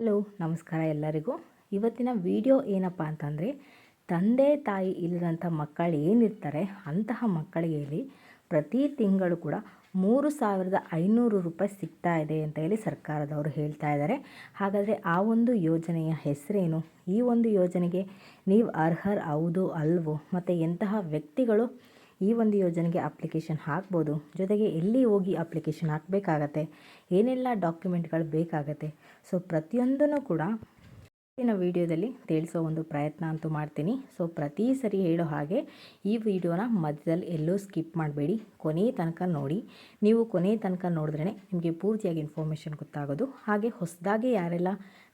Hello, ನಮಸ್ಕಾರ ಎಲ್ಲರಿಗೂ. ಇವತ್ತಿನ ವಿಡಿಯೋ ಏನಪ್ಪ ಅಂತಂದರೆ, ತಂದೆ ತಾಯಿ ಇಲ್ಲದಂಥ ಮಕ್ಕಳು ಏನಿರ್ತಾರೆ ಅಂತಹ ಮಕ್ಕಳಿಗೆ ಹೇಳಿ ಪ್ರತಿ ತಿಂಗಳು ಕೂಡ ಮೂರು ಸಾವಿರದ ಐನೂರು ರೂಪಾಯಿ ಸಿಗ್ತಾ ಇದೆ ಅಂತ ಹೇಳಿ ಸರ್ಕಾರದವರು ಹೇಳ್ತಾ ಇದ್ದಾರೆ. ಹಾಗಾದರೆ ಆ ಒಂದು ಯೋಜನೆಯ ಹೆಸರೇನು? ಈ ಒಂದು ಯೋಜನೆಗೆ ನೀವು ಅರ್ಹರ್ ಹೌದು ಅಲ್ವೋ? ಮತ್ತು ಎಂತಹ ವ್ಯಕ್ತಿಗಳು ಈ ಒಂದು ಯೋಜನೆಗೆ ಅಪ್ಲಿಕೇಶನ್ ಹಾಕ್ಬೋದು. ಜೊತೆಗೆ ಎಲ್ಲಿ ಹೋಗಿ ಅಪ್ಲಿಕೇಶನ್ ಹಾಕಬೇಕಾಗತ್ತೆ? ಏನೆಲ್ಲ ಡಾಕ್ಯುಮೆಂಟ್ಗಳು ಬೇಕಾಗತ್ತೆ? ಸೊ ಪ್ರತಿಯೊಂದನ್ನು ಕೂಡ ಇವತ್ತಿನ ವಿಡಿಯೋದಲ್ಲಿ ತಿಳಿಸೋ ಒಂದು ಪ್ರಯತ್ನ ಅಂತೂ ಮಾಡ್ತೀನಿ. ಸೊ ಪ್ರತಿ ಸರಿ ಹೇಳೋ ಹಾಗೆ ಈ ವಿಡಿಯೋನ ಮಧ್ಯದಲ್ಲಿ ಎಲ್ಲೂ ಸ್ಕಿಪ್ ಮಾಡಬೇಡಿ. ಕೊನೆ ತನಕ ನೋಡಿ. ನೀವು ಕೊನೆ ತನಕ ನೋಡಿದ್ರೇ ನಿಮಗೆ ಪೂರ್ತಿಯಾಗಿ ಇನ್ಫಾರ್ಮೇಷನ್ ಗೊತ್ತಾಗೋದು. ಹಾಗೆ ಹೊಸದಾಗಿ ಯಾರೆಲ್ಲ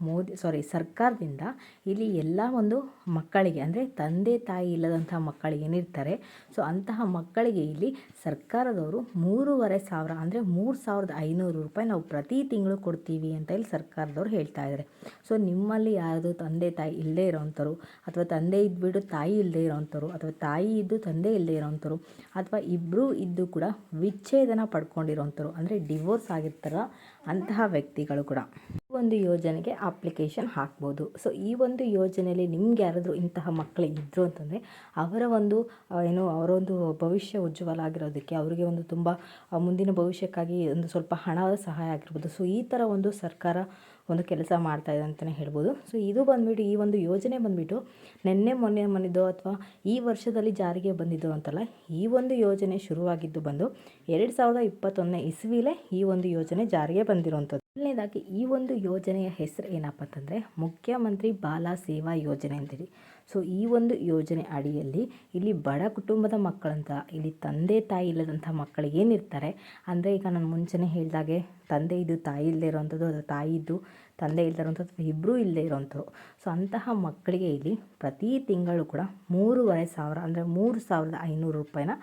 ಮೋದಿ ಸಾರಿ ಸರ್ಕಾರದಿಂದ ಇಲ್ಲಿ ಎಲ್ಲ ಒಂದು ಮಕ್ಕಳಿಗೆ, ಅಂದರೆ ತಂದೆ ತಾಯಿ ಇಲ್ಲದಂಥ ಮಕ್ಕಳಿಗೆ ಏನಿರ್ತಾರೆ. ಸೊ ಅಂತಹ ಮಕ್ಕಳಿಗೆ ಇಲ್ಲಿ ಸರ್ಕಾರದವರು ಮೂರುವರೆ ಸಾವಿರ, ಅಂದರೆ ಮೂರು ಸಾವಿರದ ಐನೂರು ರೂಪಾಯಿ ನಾವು ಪ್ರತಿ ತಿಂಗಳು ಕೊಡ್ತೀವಿ ಅಂತ ಇಲ್ಲಿ ಸರ್ಕಾರದವ್ರು ಹೇಳ್ತಾ ಇದ್ದಾರೆ ಸೊ ನಿಮ್ಮಲ್ಲಿ ಯಾರಾದರೂ ತಂದೆ ತಾಯಿ ಇಲ್ಲದೇ ಇರೋವಂಥವ್ರು ಅಥವಾ ತಂದೆ ಇದ್ಬಿಟ್ಟು ತಾಯಿ ಇಲ್ಲದೇ ಇರೋವಂಥವ್ರು ಅಥವಾ ತಾಯಿ ಇದ್ದು ತಂದೆ ಇಲ್ಲದೇ ಇರೋವಂಥವ್ರು ಅಥವಾ ಇಬ್ಬರೂ ಇದ್ದು ಕೂಡ ವಿಚ್ಛೇದನ ಪಡ್ಕೊಂಡಿರೋವಂಥವ್ರು ಅಂದರೆ ಡಿವೋರ್ಸ್ ಆಗಿರ್ತಾರ ಅಂತಹ ವ್ಯಕ್ತಿಗಳು ಕೂಡ. ಒಂದು ಯೋಜನೆಗೆ ಅಪ್ಲಿಕೇಶನ್ ಹಾಕ್ಬೋದು. ಸೊ ಈ ಒಂದು ಯೋಜನೆಯಲ್ಲಿ ನಿಮ್ಗೆ ಯಾರಾದರೂ ಇಂತಹ ಮಕ್ಕಳು ಇದ್ದರು ಅಂತಂದರೆ, ಅವರ ಒಂದು ಏನು, ಅವರ ಒಂದು ಭವಿಷ್ಯ ಉಜ್ವಲ ಆಗಿರೋದಕ್ಕೆ ಅವರಿಗೆ ಒಂದು ತುಂಬ ಮುಂದಿನ ಭವಿಷ್ಯಕ್ಕಾಗಿ ಒಂದು ಸ್ವಲ್ಪ ಹಣದ ಸಹಾಯ ಆಗಿರ್ಬೋದು. ಸೊ ಈ ಥರ ಒಂದು ಸರ್ಕಾರ ಒಂದು ಕೆಲಸ ಮಾಡ್ತಾ ಇದೆ ಅಂತಲೇ ಹೇಳ್ಬೋದು. ಸೊ ಇದು ಬಂದುಬಿಟ್ಟು, ಈ ಒಂದು ಯೋಜನೆ ಬಂದುಬಿಟ್ಟು ನಿನ್ನೆ, ಮೊನ್ನೆ ಬಂದಿದ್ದು ಅಥವಾ ಈ ವರ್ಷದಲ್ಲಿ ಜಾರಿಗೆ ಬಂದಿದ್ದು ಅಂತಲ್ಲ, ಈ ಒಂದು ಯೋಜನೆ ಶುರುವಾಗಿದ್ದು ಬಂದು ಎರಡು ಸಾವಿರದ ಇಪ್ಪತ್ತೊಂದನೇ ಇಸ್ವಿಲೇ ಈ ಒಂದು ಯೋಜನೆ ಜಾರಿಗೆ ಬಂದಿರುವಂಥದ್ದು. ಮೊದಲನೇದಾಗಿ ಈ ಒಂದು ಯೋಜನೆಯ ಹೆಸರು ಏನಪ್ಪ ಅಂತಂದರೆ ಮುಖ್ಯಮಂತ್ರಿ ಬಾಲ ಸೇವಾ ಯೋಜನೆ ಅಂತೇಳಿ ಸೊ, ಈ ಒಂದು ಯೋಜನೆ ಅಡಿಯಲ್ಲಿ ಇಲ್ಲಿ ಬಡ ಕುಟುಂಬದ ಮಕ್ಕಳಂತ, ಇಲ್ಲಿ ತಂದೆ ತಾಯಿ ಇಲ್ಲದಂಥ ಮಕ್ಕಳು ಏನಿರ್ತಾರೆ, ಅಂದರೆ ಈಗ ನಾನು ಮುಂಚೆನೇ ಹೇಳಿದಾಗೆ ತಂದೆ ಇದು ತಾಯಿ ಇಲ್ಲದೇ ಇರೋವಂಥದ್ದು, ಅಥವಾ ತಾಯಿ ಇದ್ದು ತಂದೆ ಇಲ್ಲದೇ ಇರೋವಂಥದ್ದು ಇಬ್ಬರೂ ಇಲ್ಲದೆ ಇರೋವಂಥವ್ರು ಸೊ, ಅಂತಹ ಮಕ್ಕಳಿಗೆ ಇಲ್ಲಿ ಪ್ರತಿ ತಿಂಗಳು ಕೂಡ ಮೂರುವರೆ ಸಾವಿರ, ಅಂದರೆ ಮೂರು ಸಾವಿರದ ಐನೂರು ರೂಪಾಯಿನ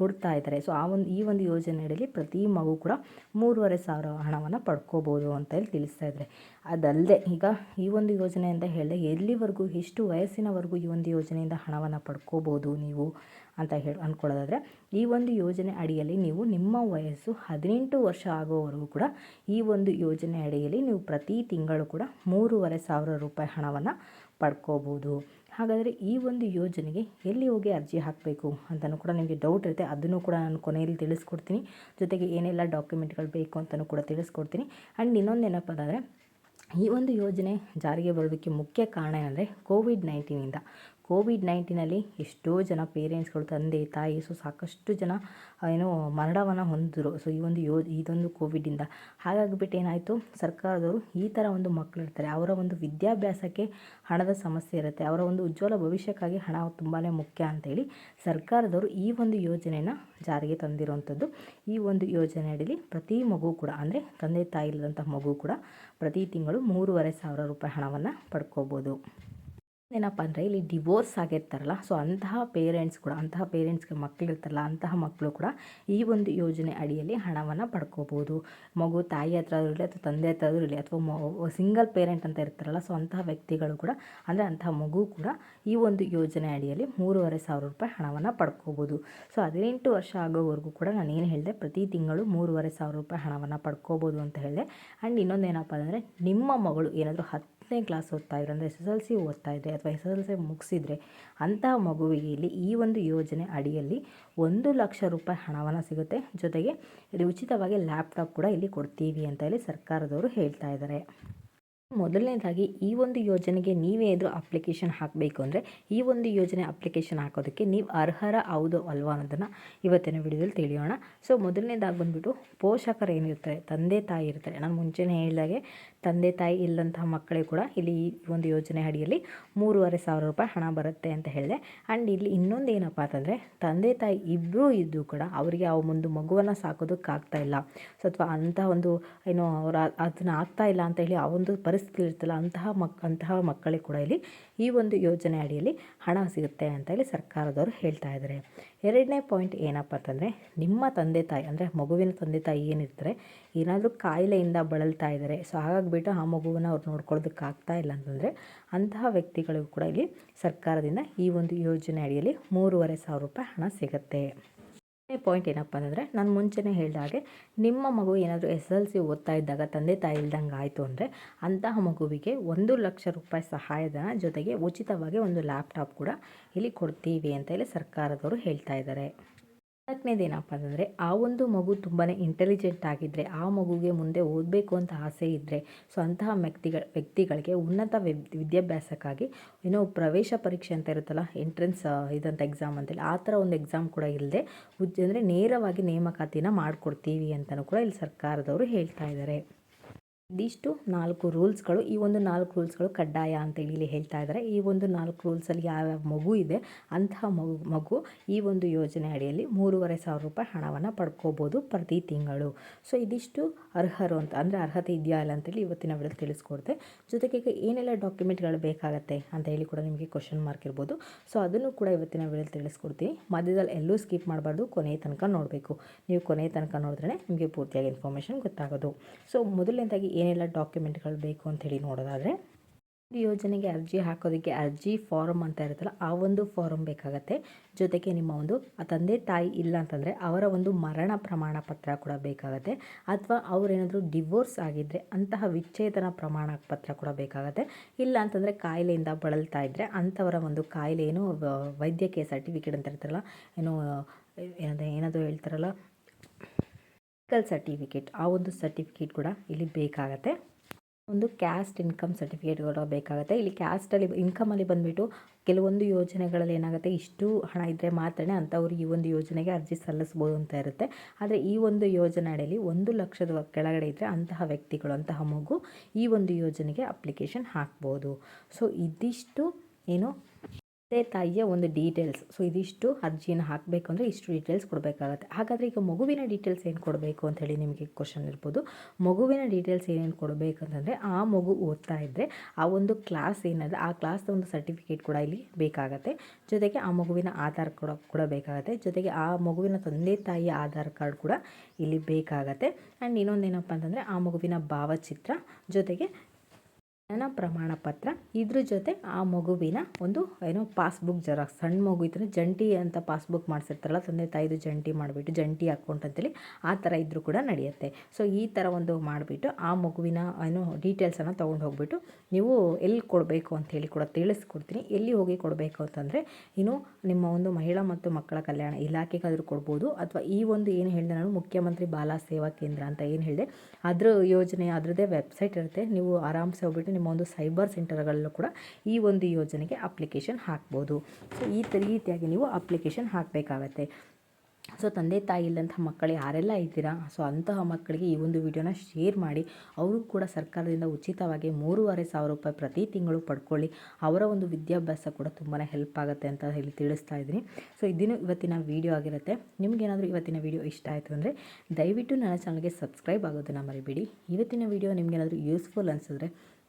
ಕೊಡ್ತಾ ಇದ್ದಾರೆ. ಸೊ ಆ ಒಂದು, ಈ ಒಂದು ಯೋಜನೆಯಲ್ಲಿ ಪ್ರತಿ ಮಗು ಕೂಡ ಮೂರುವರೆ ಸಾವಿರ ಹಣವನ್ನು ಪಡ್ಕೋಬೋದು ಅಂತ ಹೇಳಿ ತಿಳಿಸ್ತಾ ಇದ್ದಾರೆ. ಅದಲ್ಲದೆ ಈಗ ಈ ಒಂದು ಯೋಜನೆ ಅಂತ ಹೇಳಿದೆ ಎಲ್ಲಿವರೆಗೂ, ಎಷ್ಟು ವಯಸ್ಸಿನವರೆಗೂ ಈ ಒಂದು ಯೋಜನೆಯಿಂದ ಹಣವನ್ನು ಪಡ್ಕೋಬೋದು ನೀವು ಅಂತ ಹೇಳಿ ಅಂದ್ಕೊಳ್ಳೋದಾದರೆ ಈ ಒಂದು ಯೋಜನೆ ಅಡಿಯಲ್ಲಿ ನೀವು ನಿಮ್ಮ ವಯಸ್ಸು ಹದಿನೆಂಟು ವರ್ಷ ಆಗೋವರೆಗೂ ಕೂಡ ಈ ಒಂದು ಯೋಜನೆ ಅಡಿಯಲ್ಲಿ ನೀವು ಪ್ರತಿ ತಿಂಗಳು ಕೂಡ ಮೂರುವರೆ ಸಾವಿರ ರೂಪಾಯಿ ಹಣವನ್ನು ಪಡ್ಕೋಬೋದು. ಹಾಗಾದರೆ ಈ ಒಂದು ಯೋಜನೆಗೆ ಎಲ್ಲಿ ಹೋಗಿ ಅರ್ಜಿ ಹಾಕಬೇಕು ಅಂತಲೂ ಕೂಡ ನಿಮಗೆ ಡೌಟ್ ಇರುತ್ತೆ. ಅದನ್ನು ಕೂಡ ನಾನು ಕೊನೆಯಲ್ಲಿ ತಿಳಿಸ್ಕೊಡ್ತೀನಿ. ಜೊತೆಗೆ ಏನೆಲ್ಲ ಡಾಕ್ಯುಮೆಂಟ್ಗಳು ಬೇಕು ಅಂತಲೂ ಕೂಡ ತಿಳಿಸ್ಕೊಡ್ತೀನಿ. ಆ್ಯಂಡ್ ಇನ್ನೊಂದು ಏನಪ್ಪ ಅಂದರೆ ಈ ಒಂದು ಯೋಜನೆ ಜಾರಿಗೆ ಬರೋದಕ್ಕೆ ಮುಖ್ಯ ಕಾರಣ ಏನಂದರೆ ಕೋವಿಡ್ ನೈನ್ಟೀನಿಂದ ಕೋವಿಡ್ ನೈನ್ಟೀನಲ್ಲಿ ಎಷ್ಟೋ ಜನ ಪೇರೆಂಟ್ಸ್ಗಳು, ತಂದೆ, ತಾಯಿ, ಸೊ ಸಾಕಷ್ಟು ಜನ ಏನು ಮರಣವನ್ನು ಹೊಂದಿದ್ರು. ಸೊ ಈ ಒಂದು ಯೋ ಇದೊಂದು ಕೋವಿಡಿಂದ ಹಾಗಾಗಿಬಿಟ್ಟು ಏನಾಯಿತು? ಸರ್ಕಾರದವರು ಈ ಥರ ಒಂದು ಮಕ್ಕಳು ಇರ್ತಾರೆ. ಅವರ ಒಂದು ವಿದ್ಯಾಭ್ಯಾಸಕ್ಕೆ ಹಣದ ಸಮಸ್ಯೆ ಇರುತ್ತೆ. ಅವರ ಒಂದು ಉಜ್ವಲ ಭವಿಷ್ಯಕ್ಕಾಗಿ ಹಣ ತುಂಬಾ ಮುಖ್ಯ ಅಂತೇಳಿ ಸರ್ಕಾರದವರು ಈ ಒಂದು ಯೋಜನೆಯನ್ನು ಜಾರಿಗೆ ತಂದಿರುವಂಥದ್ದು. ಈ ಒಂದು ಯೋಜನೆ ಅಡಿಯಲ್ಲಿ ಪ್ರತಿ ಮಗು ಕೂಡ, ಅಂದರೆ ತಂದೆ ತಾಯಿ ಇಲ್ಲದಂಥ ಮಗು ಕೂಡ ಪ್ರತಿ ತಿಂಗಳು ಮೂರುವರೆ ಸಾವಿರ ರೂಪಾಯಿ ಹಣವನ್ನು ಪಡ್ಕೋಬೋದು. ಏನಪ್ಪ ಅಂದರೆ ಇಲ್ಲಿ ಡಿವೋರ್ಸ್ ಆಗಿರ್ತಾರಲ್ಲ ಸೊ ಅಂತಹ ಪೇರೆಂಟ್ಸ್ ಕೂಡ, ಅಂತಹ ಪೇರೆಂಟ್ಸ್ಗೆ ಮಕ್ಕಳು ಇರ್ತಾರಲ್ಲ, ಅಂತಹ ಮಕ್ಕಳು ಕೂಡ ಈ ಒಂದು ಯೋಜನೆ ಅಡಿಯಲ್ಲಿ ಹಣವನ್ನು ಪಡ್ಕೋಬೋದು. ಮಗು, ತಾಯಿ ಹತ್ರ ಇರಲಿ ಅಥವಾ ತಂದೆ ಹತ್ರ ಇರಲಿ ಅಥವಾ ಸಿಂಗಲ್ ಪೇರೆಂಟ್ ಅಂತ ಇರ್ತಾರಲ್ಲ ಸೊ ಅಂತಹ ವ್ಯಕ್ತಿಗಳು ಕೂಡ, ಅಂದರೆ ಅಂತಹ ಮಗು ಕೂಡ ಈ ಒಂದು ಯೋಜನೆ ಅಡಿಯಲ್ಲಿ ಮೂರುವರೆ ಸಾವಿರ ರೂಪಾಯಿ ಹಣವನ್ನು ಪಡ್ಕೋಬೋದು. ಸೊ ಹದಿನೆಂಟು ವರ್ಷ ಆಗೋವರೆಗೂ ಕೂಡ ನಾನು ಏನು ಹೇಳಿದೆ, ಪ್ರತಿ ತಿಂಗಳು ಮೂರುವರೆ ಸಾವಿರ ರೂಪಾಯಿ ಹಣವನ್ನು ಪಡ್ಕೋಬೋದು ಅಂತ ಹೇಳಿದೆ. ಆ್ಯಂಡ್ ಇನ್ನೊಂದು ಏನಪ್ಪ ಅಂದರೆ ನಿಮ್ಮ ಮಗಳು ಏನಾದರೂ ಹತ್ತು ಹತ್ತನೇ ಕ್ಲಾಸ್ ಓದ್ತಾ ಇದ್ರು, ಅಂದರೆ ಎಸ್ ಎಸ್ ಎಲ್ ಸಿ ಓದ್ತಾ ಇದ್ರೆ ಅಥವಾ ಎಸ್ ಎಸ್ ಎಲ್ ಸಿ ಮುಗಿಸಿದ್ರೆ ಅಂತಹ ಮಗುವಿಗೆ ಇಲ್ಲಿ ಈ ಒಂದು ಯೋಜನೆ ಅಡಿಯಲ್ಲಿ ಒಂದು ಲಕ್ಷ ರೂಪಾಯಿ ಹಣವನ್ನು ಸಿಗುತ್ತೆ. ಜೊತೆಗೆ ಇಲ್ಲಿ ಉಚಿತವಾಗಿ ಲ್ಯಾಪ್ಟಾಪ್ ಕೂಡ ಇಲ್ಲಿ ಕೊಡ್ತೀವಿ ಅಂತ ಹೇಳಿ ಸರ್ಕಾರದವರು ಹೇಳ್ತಾ ಇದ್ದಾರೆ ಮೊದಲನೇದಾಗಿ ಈ ಒಂದು ಯೋಜನೆಗೆ ನೀವೇನಾದರೂ ಅಪ್ಲಿಕೇಶನ್ ಹಾಕಬೇಕು ಅಂದರೆ ಈ ಒಂದು ಯೋಜನೆ ಅಪ್ಲಿಕೇಶನ್ ಹಾಕೋದಕ್ಕೆ ನೀವು ಅರ್ಹರ ಹೌದು ಅಲ್ವಾ ಅನ್ನೋದನ್ನು ಇವತ್ತಿನ ವಿಡಿಯೋದಲ್ಲಿ ತಿಳಿಯೋಣ. ಸೊ ಮೊದಲನೇದಾಗಿ ಬಂದುಬಿಟ್ಟು ಪೋಷಕರು ಏನಿರ್ತಾರೆ, ತಂದೆ ತಾಯಿ ಇರ್ತಾರೆ. ನಾನು ಮುಂಚೆನೇ ಹೇಳಿದಾಗೆ ತಂದೆ ತಾಯಿ ಇಲ್ಲಂತಹ ಮಕ್ಕಳಿಗೆ ಕೂಡ ಇಲ್ಲಿ ಈ ಒಂದು ಯೋಜನೆ ಅಡಿಯಲ್ಲಿ ಮೂರುವರೆ ಸಾವಿರ ರೂಪಾಯಿ ಹಣ ಬರುತ್ತೆ ಅಂತ ಹೇಳಿದೆ. ಆ್ಯಂಡ್ ಇಲ್ಲಿ ಇನ್ನೊಂದು ಏನಪ್ಪ ಅಂತಂದರೆ ತಂದೆ ತಾಯಿ ಇಬ್ಬರೂ ಇದ್ದು ಕೂಡ ಅವರಿಗೆ ಆ ಒಂದು ಮಗುವನ್ನು ಸಾಕೋದಕ್ಕಾಗ್ತಾ ಇಲ್ಲ. ಸೊ ಅಥವಾ ಅಂತಹ ಒಂದು ಏನು ಅವರ ಅದನ್ನು ಆಗ್ತಾ ಇಲ್ಲ ಅಂತ ಹೇಳಿ ಆ ಒಂದು ಪರಿಸ್ಥಿತಿ ಇರ್ತಲ್ಲ ಅಂತಹ ಮಕ್, ಅಂತಹ ಮಕ್ಕಳಿಗೆ ಕೂಡ ಇಲ್ಲಿ ಈ ಒಂದು ಯೋಜನೆ ಅಡಿಯಲ್ಲಿ ಹಣ ಸಿಗುತ್ತೆ ಅಂತ ಹೇಳಿ ಸರ್ಕಾರದವರು ಹೇಳ್ತಾ ಇದ್ದಾರೆ. ಎರಡನೇ ಪಾಯಿಂಟ್ ಏನಪ್ಪ ಅಂತಂದರೆ, ನಿಮ್ಮ ತಂದೆ ತಾಯಿ, ಅಂದರೆ ಮಗುವಿನ ತಂದೆ ತಾಯಿ ಏನಿರ್ತಾರೆ, ಏನಾದರೂ ಕಾಯಿಲೆಯಿಂದ ಬಳಲ್ತಾ ಇದ್ದಾರೆ ಸೊ ಹಾಗಾಗಿಬಿಟ್ಟು ಆ ಮಗುವನ್ನು ಅವ್ರು ನೋಡ್ಕೊಳ್ಳೋದಕ್ಕಾಗ್ತಾ ಇಲ್ಲ ಅಂತಂದರೆ, ಅಂತಹ ವ್ಯಕ್ತಿಗಳಿಗೂ ಕೂಡ ಇಲ್ಲಿ ಸರ್ಕಾರದಿಂದ ಈ ಒಂದು ಯೋಜನೆ ಅಡಿಯಲ್ಲಿ ಮೂರುವರೆ ಸಾವಿರ ರೂಪಾಯಿ ಹಣ ಸಿಗುತ್ತೆ. ಪಾಯಿಂಟ್ ಏನಪ್ಪ ಅಂದರೆ ನಾನು ಮುಂಚೆನೇ ಹೇಳಿದ ಹಾಗೆ ನಿಮ್ಮ ಮಗು ಏನಾದರೂ ಎಸ್ ಎಲ್ ಸಿ ಓದ್ತಾ ಇದ್ದಾಗ ತಂದೆ ತಾಯಿ ಇಲ್ದಂಗೆ ಆಯಿತು ಅಂದರೆ ಅಂತಹ ಮಗುವಿಗೆ ಒಂದು ಲಕ್ಷ ರೂಪಾಯಿ ಸಹಾಯಧನ ಜೊತೆಗೆ ಉಚಿತವಾಗಿ ಒಂದು ಲ್ಯಾಪ್ಟಾಪ್ ಕೂಡ ಇಲ್ಲಿ ಕೊಡ್ತೀವಿ ಅಂತ ಹೇಳಿ ಸರ್ಕಾರದವರು ಹೇಳ್ತಾ ಇದ್ದಾರೆ ನಾಲ್ಕನೇದು ಏನಪ್ಪ ಅಂತಂದರೆ, ಆ ಒಂದು ಮಗು ತುಂಬಾ ಇಂಟೆಲಿಜೆಂಟ್ ಆಗಿದ್ದರೆ ಆ ಮಗುಗೆ ಮುಂದೆ ಓದಬೇಕು ಅಂತ ಆಸೆ ಇದ್ದರೆ ಸೊ ಅಂತಹ ವ್ಯಕ್ತಿಗಳ, ವ್ಯಕ್ತಿಗಳಿಗೆ ಉನ್ನತ ವಿದ್ಯಾಭ್ಯಾಸಕ್ಕಾಗಿ ಏನೋ ಪ್ರವೇಶ ಪರೀಕ್ಷೆ ಅಂತ ಇರುತ್ತಲ್ಲ ಎಂಟ್ರೆನ್ಸ್ ಇದಂಥ ಎಕ್ಸಾಮ್ ಅಂತೇಳಿ, ಆ ಥರ ಒಂದು ಎಕ್ಸಾಮ್ ಕೂಡ ಇಲ್ಲದೆ ಅಂದರೆ ನೇರವಾಗಿ ನೇಮಕಾತಿನ ಮಾಡಿಕೊಡ್ತೀವಿ ಅಂತಲೂ ಕೂಡ ಇಲ್ಲಿ ಸರ್ಕಾರದವರು ಹೇಳ್ತಾ ಇದ್ದಾರೆ. ಇದಿಷ್ಟು ನಾಲ್ಕು ರೂಲ್ಸ್ಗಳು, ಈ ಒಂದು ನಾಲ್ಕು ರೂಲ್ಸ್ಗಳು ಕಡ್ಡಾಯ ಅಂತ ಇಲ್ಲಿ ಹೇಳ್ತಾ ಇದ್ದಾರೆ. ಈ ಒಂದು ನಾಲ್ಕು ರೂಲ್ಸಲ್ಲಿ ಯಾವ್ಯಾವ ಮಗು ಇದೆ, ಅಂತಹ ಮಗು ಮಗು ಈ ಒಂದು ಯೋಜನೆ ಅಡಿಯಲ್ಲಿ ಮೂರುವರೆ ಸಾವಿರ ರೂಪಾಯಿ ಹಣವನ್ನು ಪಡ್ಕೋಬೋದು ಪ್ರತಿ ತಿಂಗಳು. ಸೊ, ಇದಿಷ್ಟು ಅರ್ಹರು ಅಂತ, ಅಂದರೆ ಅರ್ಹತೆ ಇದೆಯಾ ಇಲ್ಲ ಅಂತೇಳಿ ಇವತ್ತಿನ ವೇಳೆ ತಿಳಿಸ್ಕೊಡ್ತೆ. ಜೊತೆಗೆ ಏನೆಲ್ಲ ಡಾಕ್ಯುಮೆಂಟ್ಗಳು ಬೇಕಾಗತ್ತೆ ಅಂತ ಹೇಳಿ ಕೂಡ ನಿಮಗೆ ಕ್ವಶನ್ ಮಾರ್ಕ್ ಇರ್ಬೋದು. ಸೊ, ಅದನ್ನು ಕೂಡ ಇವತ್ತಿನ ವೇಳೆ ತಿಳಿಸ್ಕೊಡ್ತೀನಿ. ಮಧ್ಯದಲ್ಲಿ ಎಲ್ಲೂ ಸ್ಕಿಪ್ ಮಾಡಬಾರ್ದು ಕೊನೆಯ ತನಕ ನೋಡಬೇಕು. ನೀವು ಕೊನೆಯ ತನಕ ನೋಡಿದ್ರೆ ನಿಮಗೆ ಪೂರ್ತಿಯಾಗಿ ಇನ್ಫಾರ್ಮೇಷನ್ ಗೊತ್ತಾಗೋದು. ಸೊ, ಮೊದಲನೇದಾಗಿ ಏನೆಲ್ಲ ಡಾಕ್ಯುಮೆಂಟ್ಗಳು ಬೇಕು ಅಂಥೇಳಿ ನೋಡೋದಾದರೆ ಯೋಜನೆಗೆ ಅರ್ಜಿ ಹಾಕೋದಕ್ಕೆ ಅರ್ಜಿ ಫಾರಮ್ ಅಂತ ಇರುತ್ತಲ್ಲ, ಆ ಒಂದು ಫಾರಮ್ ಬೇಕಾಗತ್ತೆ. ಜೊತೆಗೆ ನಿಮ್ಮ ಒಂದು ತಂದೆ ತಾಯಿ ಇಲ್ಲ ಅಂತಂದರೆ ಅವರ ಒಂದು ಮರಣ ಪ್ರಮಾಣ ಪತ್ರ ಕೂಡ ಬೇಕಾಗತ್ತೆ. ಅಥವಾ ಅವರೇನಾದರೂ ಡಿವೋರ್ಸ್ ಆಗಿದ್ದರೆ ಅಂತಹ ವಿಚ್ಛೇದನ ಪ್ರಮಾಣ ಪತ್ರ ಕೂಡ ಬೇಕಾಗತ್ತೆ. ಇಲ್ಲ ಅಂತಂದರೆ ಕಾಯಿಲೆಯಿಂದ ಬಳಲ್ತಾ ಇದ್ದರೆ ಅಂಥವರ ಒಂದು ಕಾಯಿಲೆ, ಏನು ವೈದ್ಯಕೀಯ ಸರ್ಟಿಫಿಕೇಟ್ ಅಂತ ಇರ್ತಾರಲ್ಲ ಏನು, ಏನಂದರೆ ಏನಾದರೂ ಹೇಳ್ತಾರಲ್ಲ ಮೆಡಿಕಲ್ ಸರ್ಟಿಫಿಕೇಟ್ ಆ ಒಂದು ಸರ್ಟಿಫಿಕೇಟ್ ಕೂಡ ಇಲ್ಲಿ ಬೇಕಾಗತ್ತೆ. ಒಂದು ಕ್ಯಾಸ್ಟ್ ಇನ್ಕಮ್ ಸರ್ಟಿಫಿಕೇಟ್ ಕೂಡ ಬೇಕಾಗುತ್ತೆ. ಇಲ್ಲಿ ಕ್ಯಾಸ್ಟಲ್ಲಿ ಇನ್ಕಮಲ್ಲಿ ಬಂದುಬಿಟ್ಟು ಕೆಲವೊಂದು ಯೋಜನೆಗಳಲ್ಲಿ ಏನಾಗುತ್ತೆ, ಇಷ್ಟು ಹಣ ಇದ್ದರೆ ಮಾತ್ರ ಅಂಥವ್ರು ಈ ಒಂದು ಯೋಜನೆಗೆ ಅರ್ಜಿ ಸಲ್ಲಿಸ್ಬೋದು ಅಂತ ಇರುತ್ತೆ. ಆದರೆ ಈ ಒಂದು ಯೋಜನೆ ಅಡಿಯಲ್ಲಿ ಒಂದು ಲಕ್ಷದ ಕೆಳಗಡೆ ಇದ್ದರೆ ಅಂತಹ ವ್ಯಕ್ತಿಗಳು, ಅಂತಹ ಮಗು ಈ ಒಂದು ಯೋಜನೆಗೆ ಅಪ್ಲಿಕೇಶನ್ ಹಾಕ್ಬೋದು. ಸೊ ಇದಿಷ್ಟು ಏನು ತಂದೆ ತಾಯಿಯ ಒಂದು ಡೀಟೇಲ್ಸ್ ಸೊ ಇದಿಷ್ಟು ಅರ್ಜಿಯನ್ನು ಹಾಕಬೇಕು ಅಂದರೆ ಇಷ್ಟು ಡೀಟೇಲ್ಸ್ ಕೊಡಬೇಕಾಗತ್ತೆ. ಹಾಗಾದರೆ ಈಗ ಮಗುವಿನ ಡೀಟೇಲ್ಸ್ ಏನು ಕೊಡಬೇಕು ಅಂತ ಹೇಳಿ ನಿಮಗೆ ಕ್ವಶನ್ ಇರ್ಬೋದು. ಮಗುವಿನ ಡೀಟೇಲ್ಸ್ ಏನೇನು ಕೊಡಬೇಕಂತಂದರೆ ಆ ಮಗು ಓದ್ತಾ ಇದ್ದರೆ ಆ ಒಂದು ಕ್ಲಾಸ್ ಏನಾದರೆ, ಆ ಕ್ಲಾಸ್ದ ಒಂದು ಸರ್ಟಿಫಿಕೇಟ್ ಕೂಡ ಇಲ್ಲಿ ಬೇಕಾಗತ್ತೆ. ಜೊತೆಗೆ ಆ ಮಗುವಿನ ಆಧಾರ್ ಕೂಡ ಕೂಡ ಬೇಕಾಗತ್ತೆ. ಜೊತೆಗೆ ಆ ಮಗುವಿನ ತಂದೆ ತಾಯಿಯ ಆಧಾರ್ ಕಾರ್ಡ್ ಕೂಡ ಇಲ್ಲಿ ಬೇಕಾಗತ್ತೆ. ಆ್ಯಂಡ್ ಇನ್ನೊಂದೇನಪ್ಪ ಅಂತಂದರೆ ಆ ಮಗುವಿನ ಭಾವಚಿತ್ರ, ಜೊತೆಗೆ ಜನನ ಪ್ರಮಾಣ ಪತ್ರ. ಇದ್ರ ಜೊತೆ ಆ ಮಗುವಿನ ಒಂದು ಏನೋ ಪಾಸ್ಬುಕ್ ಜೆರಾಕ್ಸ್ ಸಣ್ಣ ಮಗು ಇದ್ದರೆ ಜಂಟಿ ಅಂತ ಪಾಸ್ಬುಕ್ ಮಾಡಿಸಿರ್ತಾರಲ್ಲ, ತಂದೆ ತಾಯಿದು ಜಂಟಿ ಮಾಡಿಬಿಟ್ಟು ಜಂಟಿ ಅಕೌಂಟ್ ಅಂತೇಳಿ ಆ ಥರ ಇದ್ದರೂ ಕೂಡ ನಡೆಯುತ್ತೆ. ಸೊ, ಈ ಥರ ಒಂದು ಮಾಡಿಬಿಟ್ಟು ಆ ಮಗುವಿನ ಏನೋ ಡೀಟೇಲ್ಸನ್ನು ತೊಗೊಂಡು ಹೋಗ್ಬಿಟ್ಟು ನೀವು ಎಲ್ಲಿ ಕೊಡಬೇಕು ಅಂಥೇಳಿ ಕೂಡ ತಿಳಿಸ್ಕೊಡ್ತೀನಿ. ಎಲ್ಲಿ ಹೋಗಿ ಕೊಡಬೇಕು ಅಂತಂದರೆ, ಇನ್ನು ನಿಮ್ಮ ಒಂದು ಮಹಿಳಾ ಮತ್ತು ಮಕ್ಕಳ ಕಲ್ಯಾಣ ಇಲಾಖೆಗಾದರೂ ಕೊಡ್ಬೋದು. ಅಥವಾ ಈ ಒಂದು ಏನು ಹೇಳಿದೆ ನಾನು ಮುಖ್ಯಮಂತ್ರಿ ಬಾಲ ಸೇವಾ ಕೇಂದ್ರ ಅಂತ ಏನು ಹೇಳಿದೆ, ಅದ್ರ ಯೋಜನೆ ಅದರದೇ ವೆಬ್ಸೈಟ್ ಇರುತ್ತೆ. ನೀವು ಆರಾಮ್ಸೆ ಹೋಗ್ಬಿಟ್ಟು ನಿಮ್ಮ ಒಂದು ಸೈಬರ್ ಸೆಂಟರ್ಗಳಲ್ಲೂ ಕೂಡ ಈ ಒಂದು ಯೋಜನೆಗೆ ಅಪ್ಲಿಕೇಶನ್ ಹಾಕ್ಬೋದು. ಸೊ ಈ ರೀತಿಯಾಗಿ ನೀವು ಅಪ್ಲಿಕೇಶನ್ ಹಾಕಬೇಕಾಗತ್ತೆ. ಸೊ, ತಂದೆ ತಾಯಿ ಇಲ್ಲಂತಹ ಮಕ್ಕಳು ಯಾರೆಲ್ಲ ಇದ್ದೀರಾ? ಸೊ, ಅಂತಹ ಮಕ್ಕಳಿಗೆ ಈ ಒಂದು ವಿಡಿಯೋನ ಶೇರ್ ಮಾಡಿ. ಅವರು ಕೂಡ ಸರ್ಕಾರದಿಂದ ಉಚಿತವಾಗಿ ಮೂರುವರೆ ಸಾವಿರ ರೂಪಾಯಿ ಪ್ರತಿ ತಿಂಗಳು ಪಡ್ಕೊಳ್ಳಿ. ಅವರ ಒಂದು ವಿದ್ಯಾಭ್ಯಾಸ ಕೂಡ ತುಂಬಾ ಹೆಲ್ಪ್ ಆಗುತ್ತೆ ಅಂತ ಹೇಳಿ ತಿಳಿಸ್ತಾ ಇದ್ದೀನಿ. ಸೊ, ಇದನ್ನು ಇವತ್ತಿನ ವೀಡಿಯೋ ಆಗಿರುತ್ತೆ. ನಿಮಗೇನಾದರೂ ಇವತ್ತಿನ ವೀಡಿಯೋ ಇಷ್ಟ ಆಯಿತು ಅಂದರೆ ದಯವಿಟ್ಟು ನನ್ನ ಚಾನಲ್ಗೆ ಸಬ್ಸ್ಕ್ರೈಬ್ ಆಗೋದನ್ನು ಮರಿಬೇಡಿ. ಇವತ್ತಿನ ವೀಡಿಯೋ ನಿಮಗೇನಾದರೂ ಯೂಸ್ಫುಲ್ ಅನಿಸಿದ್ರೆ